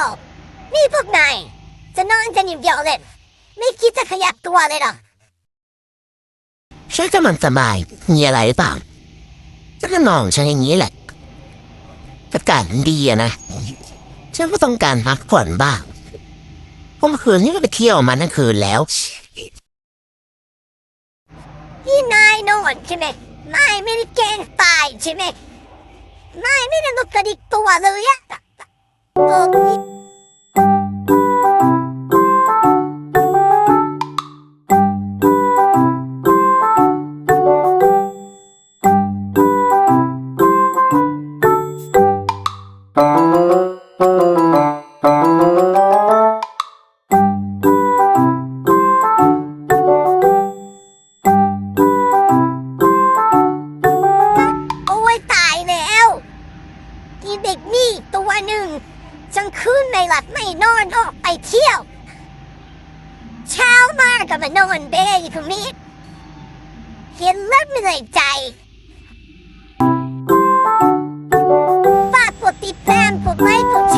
ปล่านี่พวกนายจะนอนกันอย่างเดียวเลยไม่คิดจะขยับตัวเลยเหรอฉันกำลังสบายมีอะไรหรือเปล่าฉันก็นอนฉันอย่างนี้แหละอากาศมันดีอะนะฉันก็ต้องการพักผ่อนบ้างเพราะเมื่อคืนนี้ก็ไปเที่ยวมาทั้งคืนแล้ว ที่นายนอนใช่ไหมนายไม่ได้แกล้งตายใช่ไหมนายไม่ได้ลุกกระดิกตัวเลยอะ โอ้ยตายแล้วที่เด็กนี่ตัวหนึ่งจังคืนไม่หลับไม่นอนออกไปเที่ยว เช้ามาก็มานอนเบยอยู่ตรงนี้เห็นแล้วเหนื่อยใจ Michael.